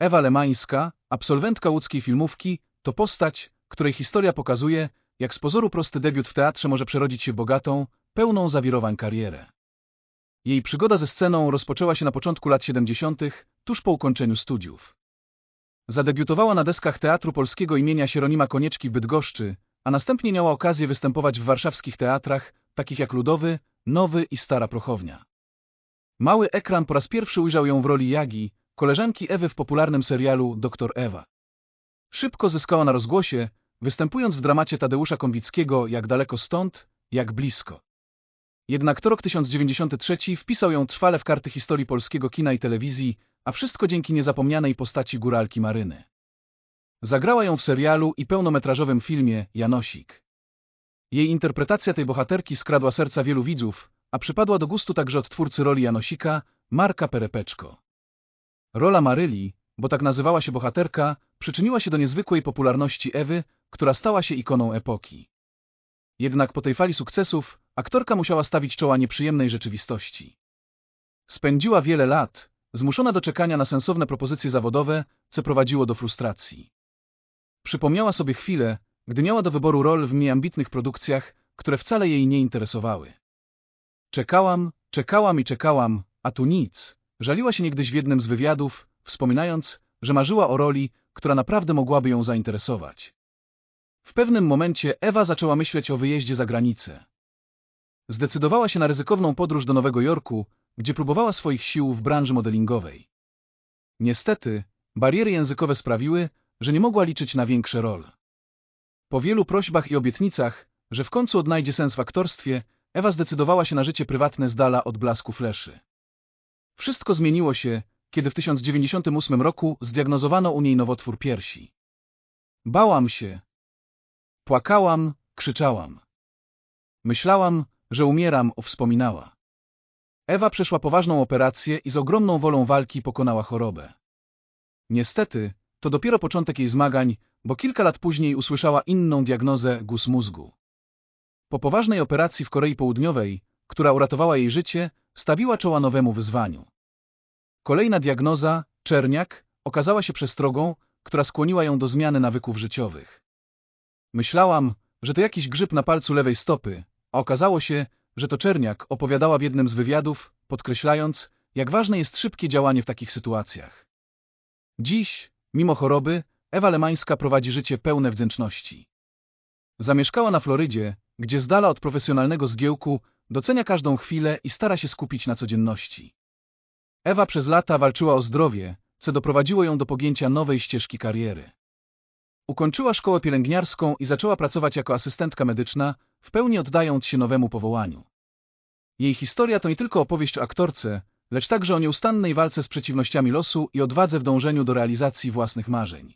Ewa Lemańska, absolwentka łódzkiej filmówki, to postać, której historia pokazuje, jak z pozoru prosty debiut w teatrze może przerodzić się w bogatą, pełną zawirowań karierę. Jej przygoda ze sceną rozpoczęła się na początku lat 70., tuż po ukończeniu studiów. Zadebiutowała na deskach Teatru Polskiego imienia Sieronima Konieczki w Bydgoszczy, a następnie miała okazję występować w warszawskich teatrach, takich jak Ludowy, Nowy i Stara Prochownia. Mały ekran po raz pierwszy ujrzał ją w roli Jagi, koleżanki Ewy w popularnym serialu Doktor Ewa. Szybko zyskała na rozgłosie, występując w dramacie Tadeusza Konwickiego Jak daleko stąd, jak blisko. Jednak to rok 1993 wpisał ją trwale w karty historii polskiego kina i telewizji, a wszystko dzięki niezapomnianej postaci góralki Maryny. Zagrała ją w serialu i pełnometrażowym filmie Janosik. Jej interpretacja tej bohaterki skradła serca wielu widzów, a przypadła do gustu także odtwórcy roli Janosika, Marka Perepeczko. Rola Maryli, bo tak nazywała się bohaterka, przyczyniła się do niezwykłej popularności Ewy, która stała się ikoną epoki. Jednak po tej fali sukcesów aktorka musiała stawić czoła nieprzyjemnej rzeczywistości. Spędziła wiele lat, zmuszona do czekania na sensowne propozycje zawodowe, co prowadziło do frustracji. Przypomniała sobie chwilę, gdy miała do wyboru rol w mniej ambitnych produkcjach, które wcale jej nie interesowały. Czekałam, czekałam i czekałam, a tu nic. Żaliła się niegdyś w jednym z wywiadów, wspominając, że marzyła o roli, która naprawdę mogłaby ją zainteresować. W pewnym momencie Ewa zaczęła myśleć o wyjeździe za granicę. Zdecydowała się na ryzykowną podróż do Nowego Jorku, gdzie próbowała swoich sił w branży modelingowej. Niestety, bariery językowe sprawiły, że nie mogła liczyć na większe role. Po wielu prośbach i obietnicach, że w końcu odnajdzie sens w aktorstwie, Ewa zdecydowała się na życie prywatne z dala od blasku fleszy. Wszystko zmieniło się, kiedy w 1998 roku zdiagnozowano u niej nowotwór piersi. Bałam się. Płakałam, krzyczałam. Myślałam, że umieram, wspominała. Ewa przeszła poważną operację i z ogromną wolą walki pokonała chorobę. Niestety, to dopiero początek jej zmagań, bo kilka lat później usłyszała inną diagnozę guz mózgu. Po poważnej operacji w Korei Południowej, która uratowała jej życie, stawiła czoła nowemu wyzwaniu. Kolejna diagnoza, czerniak, okazała się przestrogą, która skłoniła ją do zmiany nawyków życiowych. Myślałam, że to jakiś grzyb na palcu lewej stopy, a okazało się, że to czerniak opowiadała w jednym z wywiadów, podkreślając, jak ważne jest szybkie działanie w takich sytuacjach. Dziś, mimo choroby, Ewa Lemańska prowadzi życie pełne wdzięczności. Zamieszkała na Florydzie, gdzie z dala od profesjonalnego zgiełku docenia każdą chwilę i stara się skupić na codzienności. Ewa przez lata walczyła o zdrowie, co doprowadziło ją do pogięcia nowej ścieżki kariery. Ukończyła szkołę pielęgniarską i zaczęła pracować jako asystentka medyczna, w pełni oddając się nowemu powołaniu. Jej historia to nie tylko opowieść o aktorce, lecz także o nieustannej walce z przeciwnościami losu i odwadze w dążeniu do realizacji własnych marzeń.